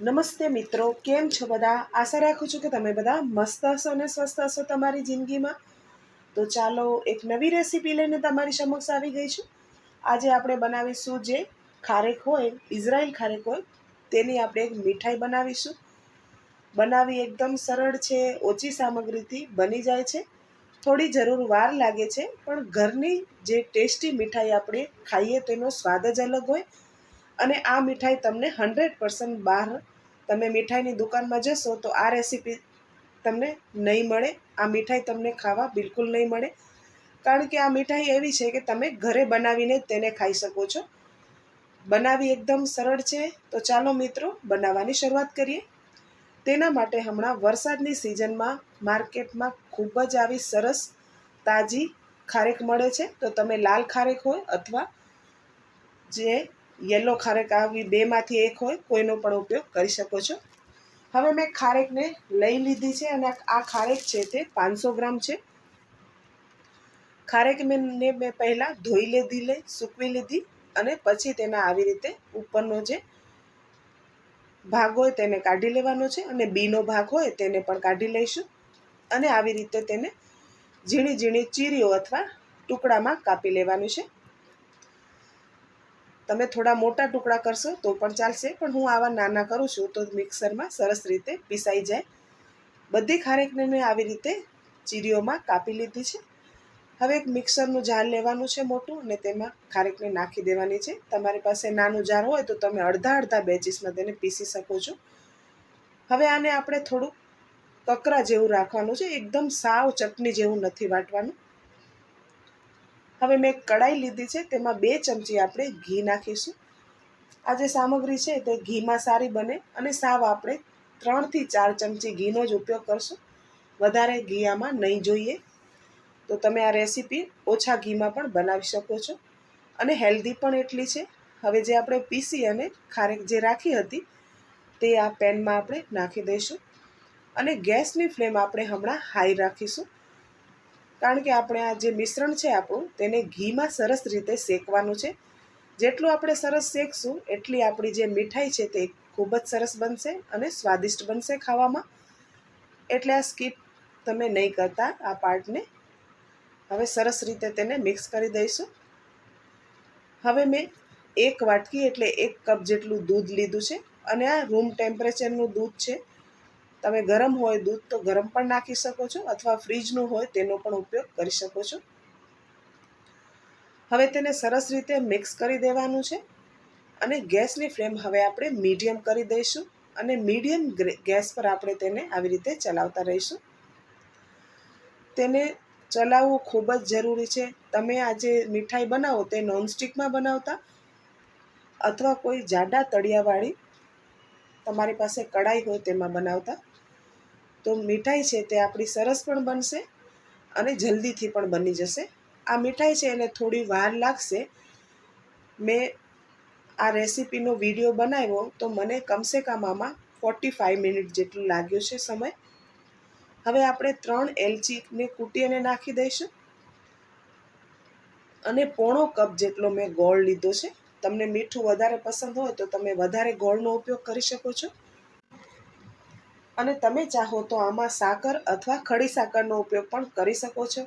નમસ્તે મિત્રો, કેમ છો બધા? આશા રાખું છું કે તમે બધા મસ્ત હશો અને સ્વસ્થ હશો તમારી જિંદગીમાં. તો ચાલો એક નવી રેસીપી લઈને તમારી સમક્ષ આવી ગઈ છું. આજે આપણે બનાવીશું જે ખારેક હોય, ઇઝરાયલ ખારેક હોય, તેની આપણે એક મીઠાઈ બનાવીશું. બનાવી એકદમ સરળ છે, ઓછી સામગ્રીથી બની જાય છે. થોડી જરૂર વાર લાગે છે, પણ ઘરની જે ટેસ્ટી મીઠાઈ આપણે ખાઈએ, તેનો સ્વાદ જ અલગ હોય. અને આ મીઠાઈ તમને હંડ્રેડ પર્સન્ટ બહાર તમે મીઠાઈની દુકાનમાં જશો તો આ રેસીપી તમને નહીં મળે. આ મીઠાઈ તમને ખાવા બિલકુલ નહીં મળે. કારણ કે આ મીઠાઈ એવી છે કે તમે ઘરે બનાવીને તેને ખાઈ શકો છો. બનાવી એકદમ સરળ છે. તો ચાલો મિત્રો, બનાવવાની શરૂઆત કરીએ. તેના માટે હમણાં વરસાદની સિઝનમાં માર્કેટમાં ખૂબ જ આવી સરસ તાજી ખારેક મળે છે. તો તમે લાલ ખારેક હોય અથવા જે યલો ખારેક આવી બેમાંથી એક હોય, કોઈનો પણ ઉપયોગ કરી શકો છો. હવે મેં ખારેકને લઈ લીધી છે અને આ ખારેક છે તે પાંચસો ગ્રામ છે. ખારેક મેં ને મેં પહેલાં ધોઈ લીધી લે સૂકવી લીધી અને પછી તેના આવી રીતે ઉપરનો જે ભાગ હોય તેને કાઢી લેવાનો છે અને બીનો ભાગ હોય તેને પણ કાઢી લઈશું અને આવી રીતે તેને ઝીણી ઝીણી ચીરીઓ અથવા ટુકડામાં કાપી લેવાનું છે. તમે થોડા મોટા ટુકડા કરશો તો પણ ચાલશે, પણ હું આવા નાના કરું છું તો મિક્સરમાં સરસ રીતે પીસાઈ જાય. બધી ખારેકને મેં આવી રીતે ચીરીઓમાં કાપી લીધી છે. હવે એક મિક્સરનું જાર લેવાનું છે મોટું અને તેમાં ખારેકને નાખી દેવાની છે. તમારી પાસે નાનું જાર હોય તો તમે અડધા અડધા બેચીસમાં તેને પીસી શકો છો. હવે આને આપણે થોડું કકરા જેવું રાખવાનું છે, એકદમ સાવ ચટણી જેવું નથી વાટવાનું. હવે મેં કડાઈ લીધી છે, તેમાં બે ચમચી આપણે ઘી નાખીશું. આ જે સામગ્રી છે, તે ઘીમાં સારી બને અને સાવ આપણે ત્રણથી ચાર ચમચી ઘીનો જ ઉપયોગ કરશું. વધારે ઘી આમાં નહીં જોઈએ. તો તમે આ રેસીપી ઓછા ઘીમાં પણ બનાવી શકો છો. અને હેલ્ધી પણ એટલી છે. હવે જે આપણે પીસી અને ખારેક જે રાખી હતી, તે આ પેનમાં આપણે નાખી દઈશું. અને ગેસની ફ્લેમ આપણે હમણાં હાઈ રાખીશું. કારણ કે આપણે આ જે મિશ્રણ છે આપણું, તેને ઘીમાં સરસ રીતે શેકવાનું છે. જેટલું આપણે સરસ શેકશું, એટલી આપણી જે મીઠાઈ છે તે ખૂબ જ સરસ બનશે અને સ્વાદિષ્ટ બનશે ખાવામાં. એટલે આ સ્કીપ તમે નહીં કરતા આ પાર્ટને. હવે સરસ રીતે તેને મિક્સ કરી દઈશું. હવે મેં એક વાટકી એટલે એક કપ જેટલું દૂધ લીધું છે અને આ રૂમ ટેમ્પરેચરનું દૂધ છે. તમે ગરમ હોય, દૂધ તો ગરમ પણ નાખી શકો છો અથવા ફ્રીજનું હોય તેનો પણ ઉપયોગ કરી શકો છો. હવે તેને સરસ રીતે મિક્સ કરી દેવાનું છે અને ગેસની ફ્લેમ હવે આપણે મીડિયમ કરી દઈશું અને મીડિયમ ગેસ પર આપણે તેને આવી રીતે ચલાવતા રહીશું. તેને ચલાવવું ખૂબ જ જરૂરી છે. તમે આ જે મીઠાઈ બનાવો તે નોનસ્ટિકમાં બનાવતા અથવા કોઈ જાડા તળિયાવાળી તમારી પાસે કડાઈ હોય તેમાં બનાવતા તો મીઠાઈ છે તે આપણી સરસ પણ બનશે અને જલ્દીથી પણ બની જશે. આ મીઠાઈ છે એને થોડી વાર લાગશે. મેં આ રેસીપીનો વીડિયો બનાવ્યો તો મને કમસે કમ આમાં ફોર્ટી ફાઇવ મિનિટ જેટલું લાગ્યું છે સમય. હવે આપણે ત્રણ એલચીને કૂટી અને નાખી દઈશું. અને પોણો કપ જેટલો મેં ગોળ લીધો છે. તમને મીઠું વધારે પસંદ હોય તો તમે વધારે ગોળનો ઉપયોગ કરી શકો છો. અને તમે ચાહો તો આમાં સાકર અથવા ખડી સાકરનો ઉપયોગ પણ કરી શકો છો.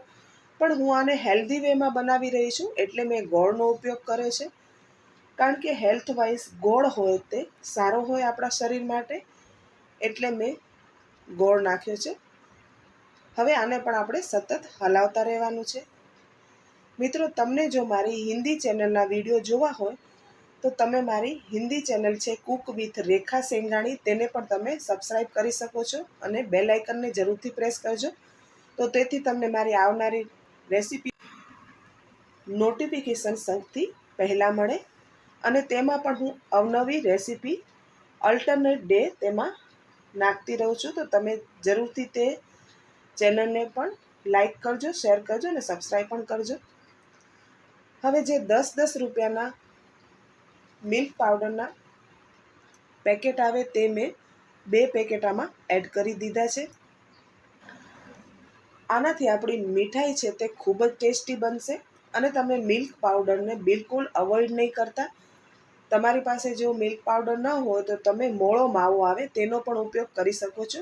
પણ હું આને હેલ્ધી વેમાં બનાવી રહી છું એટલે મેં ગોળનો ઉપયોગ કર્યો છે. કારણ કે હેલ્થ વાઇઝ ગોળ હોય તે સારો હોય આપણા શરીર માટે, એટલે મેં ગોળ નાખ્યો છે. હવે આને પણ આપણે સતત હલાવતા રહેવાનું છે. મિત્રો, તમને જો મારી હિન્દી ચેનલના વીડિયો જોવા હોય તો તમે મારી હિન્દી ચેનલ છે કુક વિથ રેખા સેંગાણી, તેને પણ તમે સબસ્ક્રાઈબ કરી શકો છો અને બેલ આઇકનને જરૂરથી પ્રેસ કરજો. તો તેથી તમને મારી આવનારી રેસીપી નોટિફિકેશન સૌથી પહેલાં મળે અને તેમાં પણ હું અવનવી રેસીપી અલ્ટરનેટ ડે તેમાં નાખતી રહું છું. તો તમે જરૂરથી તે ચેનલને પણ લાઈક કરજો શેર કરજો અને સબસ્ક્રાઈબ પણ કરજો. હવે જે દસ દસ રૂપિયાના મિલ્ક પાવડરના પેકેટ આવે તે મેં બે પેકેટ આમાં એડ કરી દીધા છે. આનાથી આપણી મીઠાઈ છે તે ખૂબ જ ટેસ્ટી બનશે અને તમે મિલ્ક પાવડરને બિલકુલ અવોઇડ નહીં કરતા. તમારી પાસે જો મિલ્ક પાવડર ન હોય તો તમે મોળો માવો આવે તેનો પણ ઉપયોગ કરી શકો છો.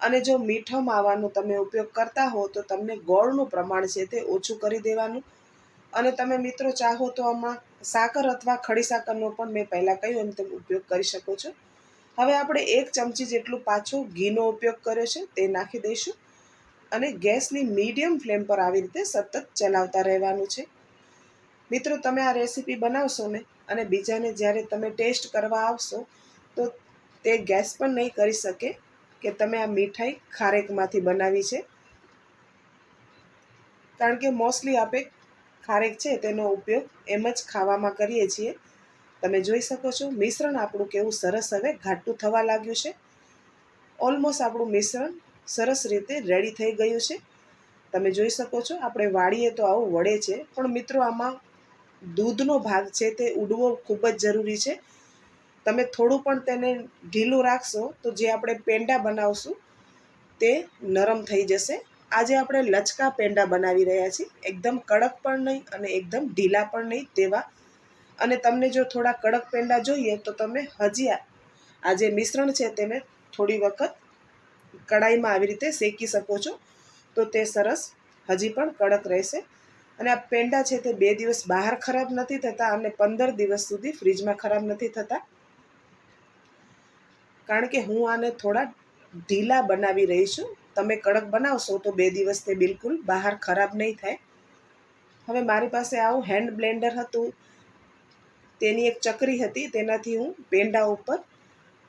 અને જો મીઠો માવાનો તમે ઉપયોગ કરતા હો તો તમને ગોળનું પ્રમાણ છે તે ઓછું કરી દેવાનું. અને તમે મિત્રો ચાહો તો આમાં સાકર અથવા ખડી સાકરનો પણ મેં પહેલાં કહ્યું એમ તમે ઉપયોગ કરી શકો છો. હવે આપણે એક ચમચી જેટલું પાછું ઘીનો ઉપયોગ કર્યો છે, તે નાખી દઈશું. અને ગેસની મીડિયમ ફ્લેમ પર આવી રીતે સતત ચલાવતા રહેવાનું છે. મિત્રો, તમે આ રેસીપી બનાવશો ને અને બીજાને જ્યારે તમે ટેસ્ટ કરવા આવશો, તો તે ગેસ પણ નહીં કરી શકે કે તમે આ મીઠાઈ ખારેકમાંથી બનાવી છે. કારણ કે મોસ્ટલી આપણે ખારેક છે તેનો ઉપયોગ એમ જ ખાવામાં કરીએ છીએ. તમે જોઈ શકો છો, મિશ્રણ આપણું કેવું સરસ હવે ઘાટું થવા લાગ્યું છે. ઓલમોસ્ટ આપણું મિશ્રણ સરસ રીતે રેડી થઈ ગયું છે. તમે જોઈ શકો છો, આપણે વાળીએ તો આવું વળે છે, પણ મિત્રો આમાં દૂધનો ભાગ છે તે ઉડવો ખૂબ જ જરૂરી છે. તમે થોડું પણ તેને ઢીલું રાખશો તો જે આપણે પેંડા બનાવશું તે નરમ થઈ જશે. આજે આપણે લચકા પેંડા બનાવી રહ્યા છીએ. એકદમ કડક પણ નહીં અને એકદમ ઢીલા પણ નહીં તેવા. અને તમને જો થોડા કડક પેંડા જોઈએ તો તમે હજી આ જે મિશ્રણ છે તેને થોડી વખત કડાઈમાં આવી રીતે શેકી શકો છો. તો તે સરસ હજી પણ કડક રહેશે. અને આ પેંડા છે તે બે દિવસ બહાર ખરાબ નથી થતા અને પંદર દિવસ સુધી ફ્રીજમાં ખરાબ નથી થતા. કારણ કે હું આને થોડા ઢીલા બનાવી રહી છું. તમે કડક બનાવશો તો બે દિવસ તે બિલકુલ બહાર ખરાબ નહીં થાય. હવે મારી પાસે આવું હેન્ડ બ્લેન્ડર હતું. તેની એક ચકરી હતી, તેનાથી હું પેંડા ઉપર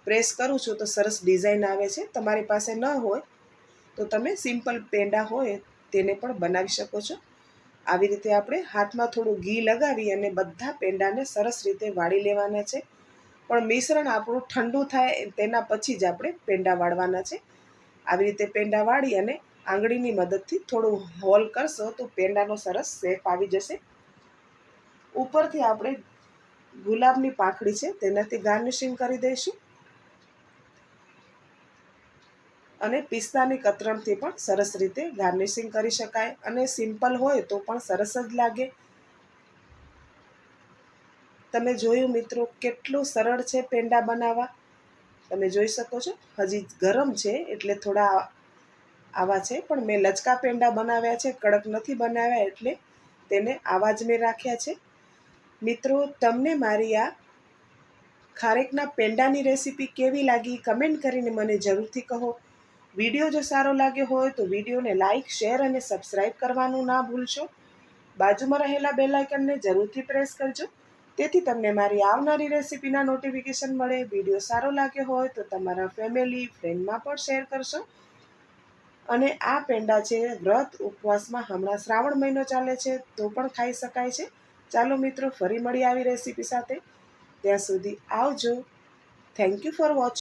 પ્રેસ કરું છું તો સરસ ડિઝાઇન આવે છે. તમારી પાસે ન હોય તો તમે સિમ્પલ પેંડા હોય તેને પણ બનાવી શકો છો. આવી રીતે આપણે હાથમાં થોડું ઘી લગાવી અને બધા પેંડાને સરસ રીતે વાળી લેવાના છે. પણ મિશ્રણ આપણું ઠંડુ થાય તેના પછી જ આપણે પેંડા વાળવાના છે. આવી રીતે પેંડા વાળી અને આંગળીની મદદથી થોડું હોલ કરશો તો પેંડાનો સરસ શેપ આવી જશે. ઉપરથી આપણે ગુલાબની પાંખડી છે તેનાથી ગાર્નિશિંગ કરી દઈશું. અને પિસ્તાની કતરણથી પણ સરસ રીતે ગાર્નિશિંગ કરી શકાય અને સિમ્પલ હોય તો પણ સરસ જ લાગે. તમે જોયું મિત્રો કેટલું સરળ છે પેંડા બનાવવા. તમે જોઈ શકો છો. હજી ગરમ છે એટલે થોડા આવા છે, પણ મેં લચકા પેંડા બનાવ્યા છે, કડક નથી બનાવ્યા એટલે તેને આવા જ મેં રાખ્યા છે. મિત્રો, તમને મારી આ ખારેકના પેંડાની રેસીપી કેવી લાગી કમેન્ટ કરીને મને જરૂરથી કહો. વીડિયો જો સારો લાગ્યો હોય તો વિડીયોને લાઇક શેર અને સબસ્ક્રાઈબ કરવાનું ના ભૂલશો. બાજુમાં રહેલા બેલાઇકનને જરૂરથી પ્રેસ કરજો. તેથી તમને મારી આવનારી રેસીપીના નોટિફિકેશન મળે વીડિયો સારો લાગ્યો હોય તો તમારા ફેમિલી ફ્રેન્ડમાં પણ શેર કરશો. અને આ પેંડા છે વ્રત ઉપવાસમાં હમણાં શ્રાવણ મહિનો ચાલે છે તો પણ ખાઈ શકાય છે. ચાલો મિત્રો, ફરી મળી આવી રેસીપી સાથે. ત્યાં સુધી આવજો. Thank you for watching